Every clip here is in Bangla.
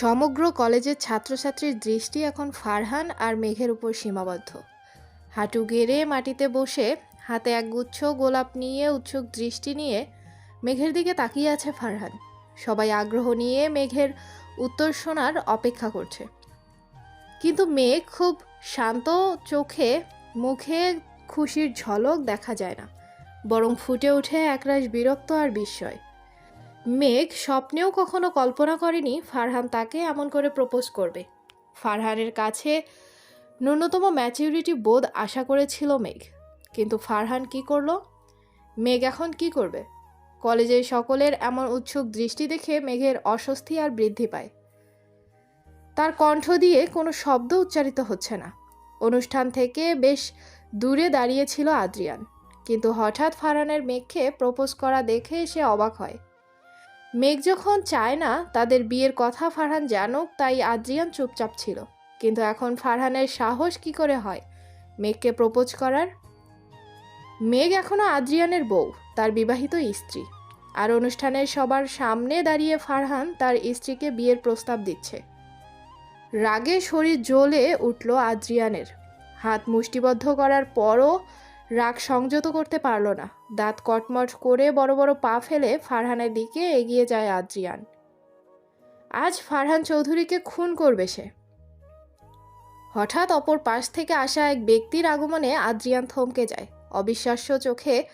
সমগ্র কলেজের ছাত্রছাত্রীর দৃষ্টি এখন ফারহান আর মেঘের উপর সীমাবদ্ধ। হাঁটু গেড়ে মাটিতে বসে হাতে একগুচ্ছ গোলাপ নিয়ে উৎসুক দৃষ্টি নিয়ে মেঘের দিকে তাকিয়ে আছে ফারহান। সবাই আগ্রহ নিয়ে মেঘের উত্তর শোনার অপেক্ষা করছে। কিন্তু মেঘ খুব শান্ত চোখে, মুখে খুশির ঝলক দেখা যায় না। বরং ফুটে ওঠে একরাশ বিরক্ত আর বিস্ময়। মেঘ স্বপ্নেও কখনো কল্পনা করেনি ফারহান তাকে এমন করে প্রপোজ করবে। ফারহানের কাছে ন্যূনতম ম্যাচিউরিটি বোধ আশা করেছিল মেঘ। কিন্তু ফারহান কি করল? মেঘ এখন কি করবে? কলেজের সকলের এমন উৎসুক দৃষ্টি দেখে মেঘের অস্বস্তি আর বৃদ্ধি পায়। তার কণ্ঠ দিয়ে কোনো শব্দ উচ্চারিত হচ্ছে না। অনুষ্ঠান থেকে বেশ দূরে দাঁড়িয়েছিল আদ্রিয়ান। কিন্তু হঠাৎ ফারহানের মেঘকে প্রপোজ করা দেখে সে অবাক হয়। মেঘ যখন চায় না, তাদের বিয়ের কথা ফারহান জানুক, তাই আদ্রিয়ান চুপচাপ ছিল। কিন্তু এখন ফারহানের সাহস কি করে হয়? মেঘকে প্রপোজ করার? মেঘ এখনও আদ্রিয়ানের বউ, তার বিবাহিত স্ত্রী। আর অনুষ্ঠানের সবার সামনে দাঁড়িয়ে ফারহান তার স্ত্রীকে বিয়ের প্রস্তাব দিচ্ছে। রাগে শরীর জ্বলে উঠল আদ্রিয়ানের। হাত মুষ্টিবদ্ধ করার পরও রাগ সংযত করতে পারল না। দাঁত কটমট করে বড় বড় পা ফেলে ফারহানের দিকে এগিয়ে যায় আদ্রিয়ান। আজ ফারহান চৌধুরীকে খুন করবে সে। হঠাৎ অপর পাশ থেকে আসা এক ব্যক্তির আগমনে আদ্রিয়ান থমকে যায়। অবিশ্বাস্য চোখে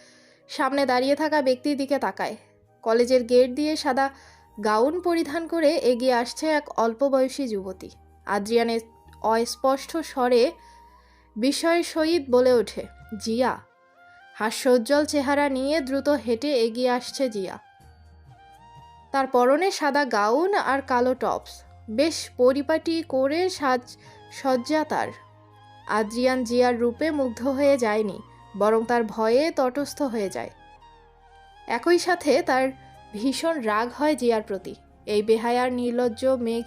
সামনে দাঁড়িয়ে থাকা ব্যক্তির দিকে তাকায়। কলেজের গেট দিয়ে সাদা গাউন পরিধান করে এগিয়ে আসছে এক অল্প বয়সী যুবতী। আদ্রিয়ানের অস্পষ্ট স্বরে বিস্ময়ের সহিত বলে ওঠে, জিয়া, হাস্যোজ্জ্বল চেহারা নিয়ে দ্রুত হেঁটে এগিয়ে আসছে জিয়া। তার পরনে সাদা গাউন আর কালো টপস। বেশ পরিপাটি করে সাজ, সজ্জা তার। আদ্রিয়ান জিয়ার রূপে মুগ্ধ হয়ে যায়নি, বরং তার ভয়ে তটস্থ হয়ে যায়। একই সাথে তার ভীষণ রাগ হয় জিয়ার প্রতি। এই বেহায়ার নির্লজ্জ মেঘ,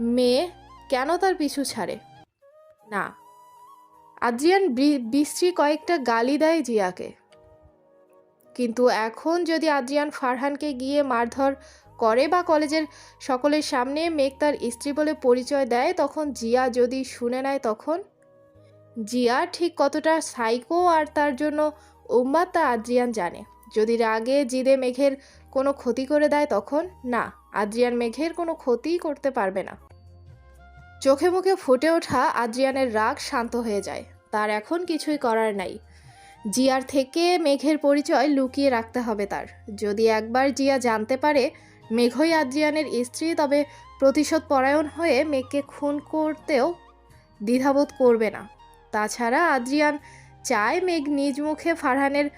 মেয়ে কেন তার পিছু ছাড়ে? না আদ্রিয়ান বিশ্রী কয়েকটা গালি দেয় জিয়াকে। কিন্তু এখন যদি আদ্রিয়ান ফারহানকে গিয়ে মারধর করে বা কলেজের সকলের সামনে মেঘ তার স্ত্রী বলে পরিচয় দেয়, তখন জিয়া যদি শুনে নেয় তখন? জিয়া ঠিক কতটা সাইকো আর তার জন্য উম্মাদ তা আদ্রিয়ান জানে। যদি রাগে, জিদে মেঘের কোনো ক্ষতি করে দেয় তখন? না, আদ্রিয়ান মেঘের কোনো ক্ষতিই করতে পারবে না। চোখে মুখে ফুটে ওঠা আদ্রিয়ানের রাগ শান্ত হয়ে যায়। তার এখন কিছুই করার নাই। জিয়ার থেকে মেঘের পরিচয় লুকিয়ে রাখতে হবে তার। যদি একবার জিয়া জানতে পারে, মেঘই আদ্রিয়ানের স্ত্রী, তবে প্রতিশোধ পরায়ণ হয়ে মেঘকে খুন করতেও দ্বিধাবোধ করবে না। তাছাড়া আদ্রিয়ান চায় মেঘ নিজ মুখে ফারহানের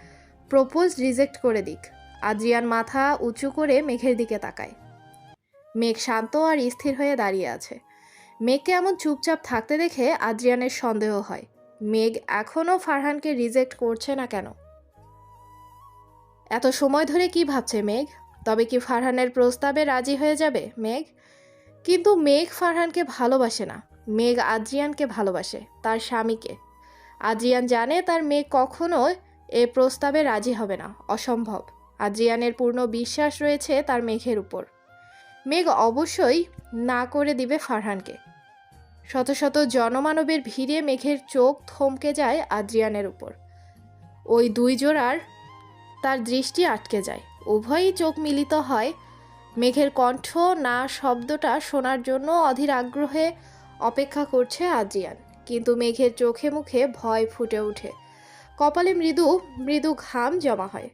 প্রপোজ রিজেক্ট করে দিক। আদ্রিয়ান মাথা উঁচু করে মেঘের দিকে তাকায়। মেঘ শান্ত আর স্থির হয়ে দাঁড়িয়ে আছে। মেঘকে এমন চুপচাপ থাকতে দেখে আদ্রিয়ানের সন্দেহ হয়। মেঘ এখনও ফারহানকে রিজেক্ট করছে না কেন? এত সময় ধরে কি ভাবছে মেঘ? তবে কি ফারহানের প্রস্তাবে রাজি হয়ে যাবে মেঘ? কিন্তু মেঘ ফারহানকে ভালোবাসে না। মেঘ আদ্রিয়ানকে ভালোবাসে, তার স্বামীকে। আদ্রিয়ান জানে তার মেঘ কখনো এ প্রস্তাবে রাজি হবে না, অসম্ভব। আদ্রিয়ানের পূর্ণ বিশ্বাস রয়েছে তার মেঘের উপর। মেঘ অবশ্যই না করে দিবে ফারহানকে। শত শত জনমানবের ভিড়ে মেঘের চোখ থমকে যায় আদ্রিয়ানের উপর। ওই দুই জোড়ার তার দৃষ্টি আটকে যায়। উভয়ই চোখ মিলিত হয়। মেঘের কণ্ঠ না শব্দটা শোনার জন্য অধীর আগ্রহে অপেক্ষা করছে আদ্রিয়ান। কিন্তু মেঘের চোখে মুখে ভয় ফুটে ওঠে। কপালে মৃদু মৃদু ঘাম জমা হয়।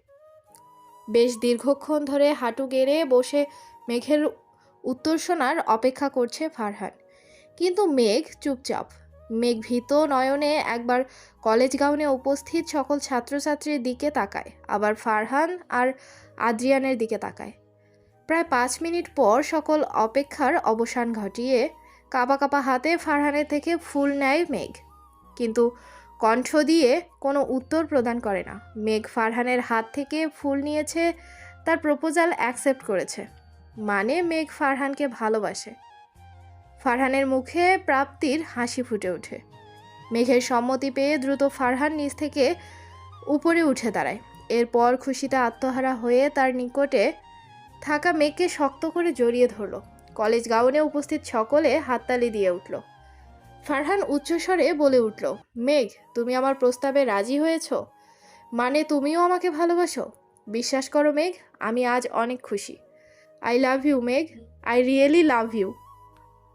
বেশ দীর্ঘক্ষণ ধরে হাঁটু গেড়ে বসে মেঘের উত্তর শোনার অপেক্ষা করছে ফারহান। কিন্তু মেঘ চুপচাপ। মেঘ ভীত নয়নে একবার কলেজ গাউনে উপস্থিত সকল ছাত্রছাত্রীর দিকে তাকায়, আবার ফারহান আর আদ্রিয়ানের দিকে তাকায়। প্রায় পাঁচ মিনিট পর সকল অপেক্ষার অবসান ঘটিয়ে কাপা কাপা হাতে ফারহানের থেকে ফুল নেয় মেঘ। কিন্তু কণ্ঠ দিয়ে কোনো উত্তর প্রদান করে না। মেঘ ফারহানের হাত থেকে ফুল নিয়েছে, তার প্রপোজাল অ্যাকসেপ্ট করেছে। মানে মেঘ ফারহানকে ভালোবাসে। ফারহানের মুখে প্রাপ্তির হাসি ফুটে ওঠে। মেঘের সম্মতি পেয়ে দ্রুত ফারহান নিচ থেকে উপরে উঠে দাঁড়ায়। এরপর খুশিতে আত্মহারা হয়ে তার নিকটে থাকা মেঘকে শক্ত করে জড়িয়ে ধরল। কলেজ গাউনে উপস্থিত সকলে হাততালি দিয়ে উঠল। ফারহান উচ্চস্বরে বলে উঠল, মেঘ, তুমি আমার প্রস্তাবে রাজি হয়েছ? মানে তুমিও আমাকে ভালোবাসো? বিশ্বাস করো মেঘ, আমি আজ অনেক খুশি। I love you, Megh. I really love you.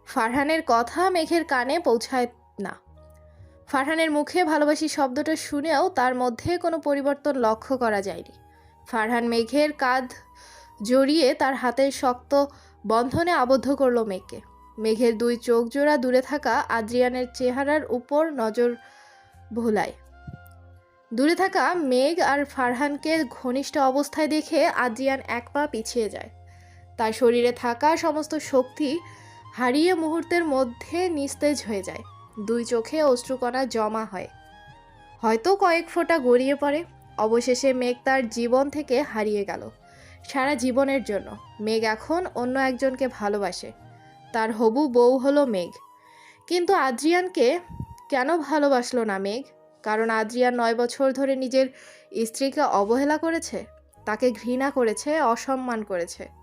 ফারহানের কথা মেঘের কানে পৌঁছায় না। ফারহানের মুখে ভালোবাসি শব্দটা শুনেও তার মধ্যে কোনো পরিবর্তন লক্ষ্য করা যায়নি। ফারহান মেঘের কাঁধ জড়িয়ে তার হাতের শক্ত বন্ধনে আবদ্ধ করল মেঘকে। মেঘের দুই চোখ জোড়া দূরে থাকা আদ্রিয়ানের চেহারার উপর নজর ভোলায়। দূরে থাকা মেঘ আর ফারহানকে ঘনিষ্ঠ অবস্থায় দেখে আদ্রিয়ান এক পা পিছিয়ে যায়। তার শরীরে থাকা সমস্ত শক্তি হারিয়ে মুহূর্তের মধ্যে নিস্তেজ হয়ে যায়। দুই চোখে অশ্রুকণা জমা হয়। হয়তো কয়েক ফোঁটা গড়িয়ে পড়ে। অবশেষে মেঘ তার জীবন থেকে হারিয়ে গেল। সারা জীবনের জন্য। মেঘ এখন অন্য একজনকে ভালোবাসে। তার হবু বউ হলো মেঘ। কিন্তু আদ্রিয়ানকে কেন ভালোবাসলো না মেঘ? কারণ আদ্রিয়ান নয় বছর ধরে নিজের স্ত্রীকে অবহেলা করেছে, তাকে ঘৃণা করেছে, অসম্মান করেছে।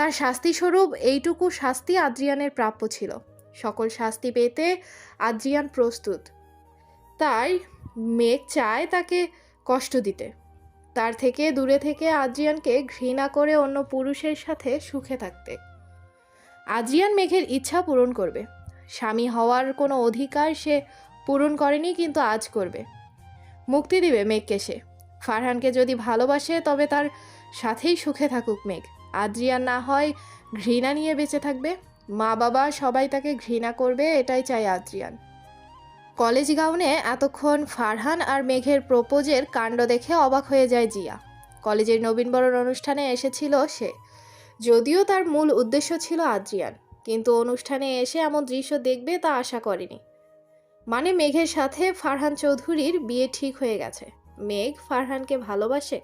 তার শাস্তিস্বরূপ এইটুকু শাস্তি আদ্রিয়ানের প্রাপ্য ছিল। সকল শাস্তি পেতে আদ্রিয়ান প্রস্তুত। তাই মেঘ চায় তাকে কষ্ট দিতে। তার থেকে দূরে থেকে আদ্রিয়ানকে ঘৃণা করে অন্য পুরুষের সাথে সুখে থাকতে। আদ্রিয়ান মেঘের ইচ্ছা পূরণ করবে। স্বামী হওয়ার কোনো অধিকার সে পূরণ করেনি, কিন্তু আজ করবে। মুক্তি দিবে মেঘকে সে। ফারহানকে যদি ভালোবাসে, তবে তার সাথেই সুখে থাকুক মেঘ। আদ্রিয়ান না হয় ঘৃণা নিয়ে বেঁচে থাকবে। মা বাবা সবাই তাকে ঘৃণা করবে, এটাই চাই আদ্রিয়ান। কলেজ গাউনে এতক্ষণ ফারহান আর মেঘের প্রপোজের কাণ্ড দেখে অবাক হয়ে যায় জিয়া। কলেজের নবীনবরণ অনুষ্ঠানে এসেছিল সে। যদিও তার মূল উদ্দেশ্য ছিল আদ্রিয়ান, কিন্তু অনুষ্ঠানে এসে এমন দৃশ্য দেখবে তা আশা করেনি। মানে মেঘের সাথে ফারহান চৌধুরীর বিয়ে ঠিক হয়ে গেছে। মেঘ ফারহানকে ভালোবাসে?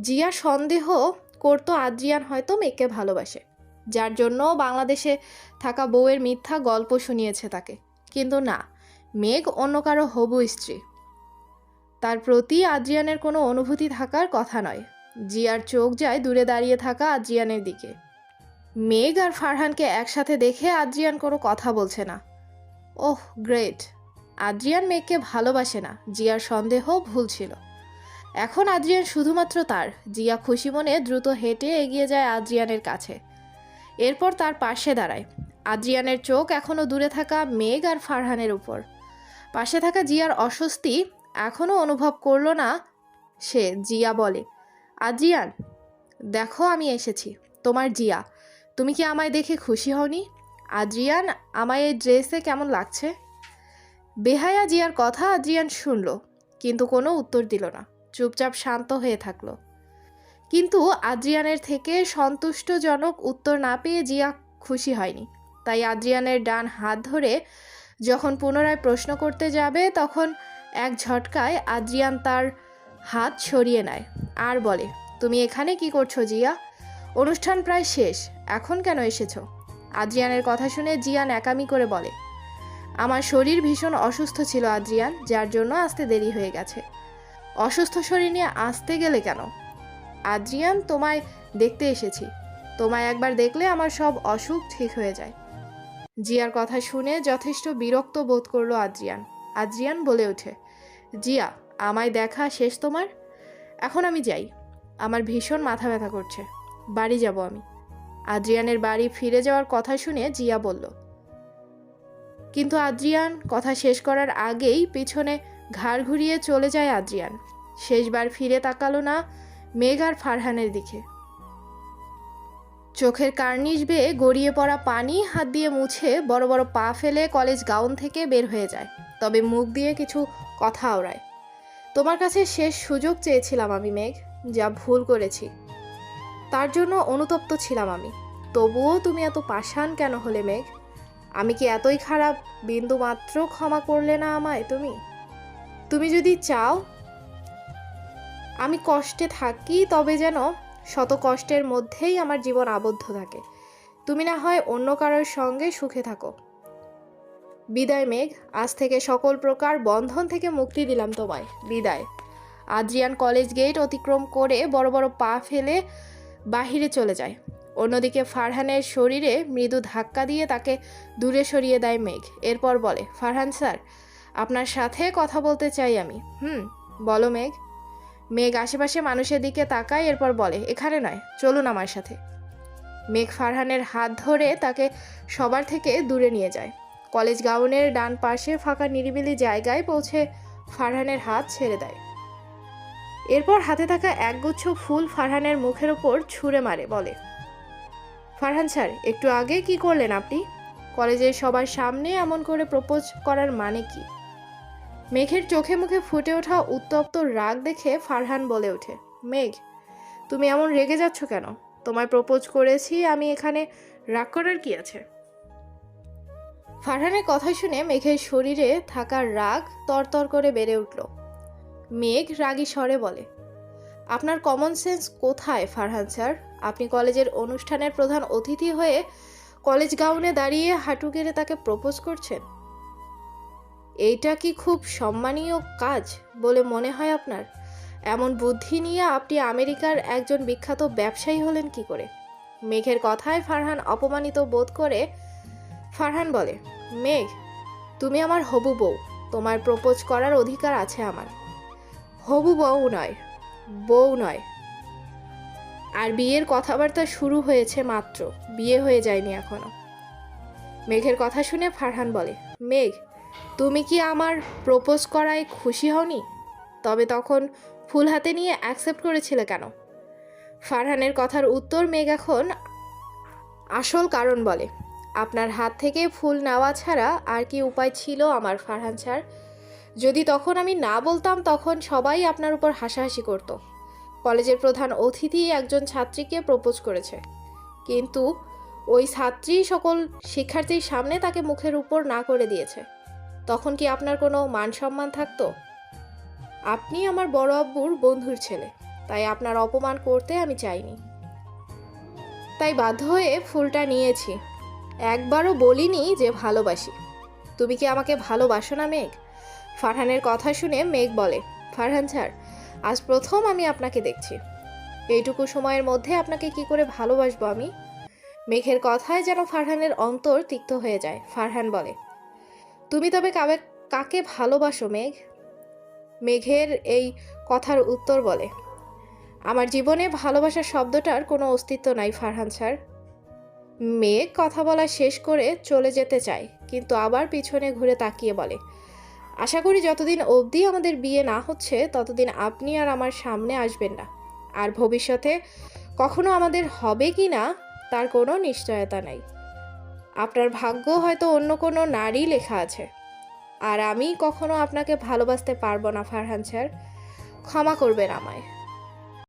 জিয়া সন্দেহ করতো আদ্রিয়ান হয়তো মেঘকে ভালোবাসে, যার জন্য বাংলাদেশে থাকা বউয়ের মিথ্যা গল্প শুনিয়েছে তাকে। কিন্তু না, মেঘ অন্য কারও হবু স্ত্রী। তার প্রতি আদ্রিয়ানের কোনো অনুভূতি থাকার কথা নয়। জিয়ার চোখ যায় দূরে দাঁড়িয়ে থাকা আদ্রিয়ানের দিকে। মেঘ আর ফারহানকে একসাথে দেখে আদ্রিয়ান কোনো কথা বলছে না। ওহ, গ্রেট। আদ্রিয়ান মেঘকে ভালোবাসে না, জিয়ার সন্দেহ ভুল ছিল। এখন আদ্রিয়ান শুধুমাত্র তার। জিয়া খুশি মনে দ্রুত হেঁটে এগিয়ে যায় আদ্রিয়ানের কাছে। এরপর তার পাশে দাঁড়ায়। আদ্রিয়ানের চোখ এখনও দূরে থাকা মেঘ আর ফারহানের উপর। পাশে থাকা জিয়ার অস্বস্তি এখনও অনুভব করল না সে, জিয়া বলে, আদ্রিয়ান, দেখো আমি এসেছি, তোমার জিয়া, তুমি কি আমায় দেখে খুশি হওনি? আদ্রিয়ান, আমায় এই ড্রেসে কেমন লাগছে? বেহায়া জিয়ার কথা আদ্রিয়ান শুনল, কিন্তু কোনো উত্তর দিল না। চুপচাপ শান্ত হয়ে থাকল। কিন্তু আদ্রিয়ানের থেকে সন্তুষ্টজনক উত্তর না পেয়ে জিয়া খুশি হয়নি। তাই আদ্রিয়ানের ডান হাত ধরে যখন পুনরায় প্রশ্ন করতে যাবে, তখন এক ঝটকায় আদ্রিয়ান তার হাত সরিয়ে নেয়। আর বলে, তুমি এখানে কি করছ জিয়া? অনুষ্ঠান প্রায় শেষ। এখন কেন এসেছ? আদ্রিয়ানের কথা শুনে জিয়া ন্যাকামি করে বলে, আমার শরীর ভীষণ অসুস্থ ছিল আদ্রিয়ান, যার জন্য আসতে দেরি হয়ে গেছে। অসুস্থ শরীর নিয়ে আসতে গেলে কেন? আদ্রিয়ান, তোমায় দেখতে এসেছি। তোমায় একবার দেখলে আমার সব অসুখ ঠিক হয়ে যায়। জিয়ার কথা শুনে যথেষ্ট বিরক্ত বোধ করল আদ্রিয়ান। আদ্রিয়ান বলে ওঠে, জিয়া, আমায় দেখা শেষ তোমার? এখন আমি যাই। আমার ভীষণ মাথা ব্যথা করছে। বাড়ি যাব আমি। আদ্রিয়ানের বাড়ি ফিরে যাওয়ার কথা শুনে জিয়া বলল, কিন্তু আদ্রিয়ান, কথা শেষ করার আগেই পিছনে ঘাড় ঘুরিয়ে চলে যায় আদ্রিয়ান। শেষবার ফিরে তাকালো না মেঘ আর ফারহানের দিকে। চোখের কার্নিশ বেয়ে গড়িয়ে পড়া পানি হাত দিয়ে মুছে বড় বড় পা ফেলে কলেজ গাউন থেকে বের হয়ে যায়, তবে মুখ দিয়ে কিছু কথা আওড়ায় তোমার কাছে শেষ সুযোগ চেয়েছিলাম আমি, মেঘ, যা ভুল করেছি। তার জন্য অনুতপ্ত ছিলাম আমি। তবুও তুমি এত পাষাণ কেন হলে, মেঘ? আমি কি এতই খারাপ? বিন্দু মাত্র ক্ষমা করলে না আমায় তুমি? তুমি যদি চাও, আমি কষ্টে থাকি, তবে যেন শত কষ্টের মধ্যেই আমার জীবন আবদ্ধ থাকে। তুমি না হয় অন্য কারোর সঙ্গে সুখে থাকো। বিদায়, মেঘ। আজ থেকে সকল প্রকার বন্ধন থেকে মুক্তি দিলাম তোমায়। বিদায়। আদ্রিয়ান কলেজ গেট অতিক্রম করে বড় বড় পা ফেলে বাহিরে চলে যায়। অন্যদিকে ফারহানের শরীরে মৃদু ধাক্কা দিয়ে তাকে দূরে সরিয়ে দেয় মেঘ। এরপর বলে, ফারহান স্যার আপনার সাথে কথা বলতে চাই আমি। হুম, বলো মেঘ। মেঘ আশেপাশে মানুষের দিকে তাকায়, এরপর বলে, এখানে নয়, চলুন আমার সাথে। মেঘ ফারহানের হাত ধরে তাকে সবার থেকে দূরে নিয়ে যায়। কলেজ গাউনের ডান পাশে ফাঁকা নিরিবিলি জায়গায় পৌঁছে ফারহানের হাত ছেড়ে দেয়। এরপর হাতে থাকা একগুচ্ছ ফুল ফারহানের মুখের ওপর ছুঁড়ে মারে, বলে, ফারহান স্যার, একটু আগে কি করলেন আপনি? কলেজের সবার সামনে এমন করে প্রপোজ করার মানে কি? মেঘের চোখে মুখে ফুটে ওঠা উত্তপ্ত রাগ দেখে ফারহান বলে ওঠে, মেঘ, তুমি এমন রেগে যাচ্ছ কেন? তোমায় প্রপোজ করেছি আমি এখানে, রাগ করার কি আছে? ফারহানের কথা শুনে মেঘের শরীরে থাকা রাগ তরতর করে বেড়ে উঠল। মেঘ রাগী স্বরে বলে, আপনার কমন সেন্স কোথায় ফারহান স্যার? আপনি কলেজের অনুষ্ঠানের প্রধান অতিথি হয়ে কলেজ গাউনে দাঁড়িয়ে হাঁটু গেড়ে তাকে প্রপোজ করছেন? এইটা কি খুব সম্মানীয় কাজ বলে মনে হয় আপনার? এমন বুদ্ধি নিয়ে আপনি আমেরিকার একজন বিখ্যাত ব্যবসায়ী হলেন কি করে? মেঘের কথায় ফারহান অপমানিত বোধ করে ফারহান বলে, মেঘ, তুমি আমার হবু বউ। তোমার প্রপোজ করার অধিকার আছে আমার। হবু বউ নয় বউ নয়। আর বিয়ের কথাবার্তা শুরু হয়েছে মাত্র, বিয়ে হয়ে যায়নি এখনও। মেঘের কথা শুনে ফারহান বলে, মেঘ তুমি কি আমার প্রপোজ করায় খুশি হওনি? তবে তখন ফুল হাতে নিয়ে অ্যাকসেপ্ট করেছিলে কেন? ফারহানের কথার উত্তর মেঘ এখন আসল কারণ বলে। আপনার হাত থেকে ফুল নেওয়া ছাড়া আর কি উপায় ছিল আমার ফারহান স্যার? যদি তখন আমি না বলতাম, তখন সবাই আপনার উপর হাসাহাসি করতো। কলেজের প্রধান অতিথি একজন ছাত্রীকে প্রপোজ করেছে। কিন্তু ওই ছাত্রী সকল শিক্ষার্থীর সামনে তাকে মুখের উপর না করে দিয়েছে। তখন কি আপনার কোনো মান সম্মান থাকতো? আপনি আমার বড় আব্বুর বন্ধুর ছেলে, তাই আপনার অপমান করতে আমি চাইনি। তাই বাধ্য হয়ে ফুলটা নিয়েছি। একবারও বলিনি যে ভালোবাসি। তুমি কি আমাকে ভালোবাসো না, মেঘ? ফারহানের কথা শুনে মেঘ বলে, ফারহান স্যার, আজ প্রথম আমি আপনাকে দেখছি। এইটুকু সময়ের মধ্যে আপনাকে কি করে ভালোবাসবো আমি? মেঘের কথায় যেন ফারহানের অন্তর তিক্ত হয়ে যায়, ফারহান বলে তুমি তবে কাবে, কাকে ভালোবাসো, মেঘ? মেঘের এই কথার উত্তর বলে, আমার জীবনে ভালোবাসার শব্দটার কোনো অস্তিত্ব নাই, ফারহান স্যার। মেঘ কথা বলা শেষ করে চলে যেতে চায়, কিন্তু আবার পিছনে ঘুরে তাকিয়ে বলে, আশা করি যতদিন অবধি আমাদের বিয়ে না হচ্ছে, ততদিন আপনি আর আমার সামনে আসবেন না। আর ভবিষ্যতে কখনো আমাদের হবে কি না, তার কোনো নিশ্চয়তা নেই। আপনার ভাগ্য হয়তো অন্য কোনো নারী লেখা আছে। আর আমি কখনো আপনাকে ভালোবাসতে পারব না, ফারহান স্যার। ক্ষমা করবেন আমায়।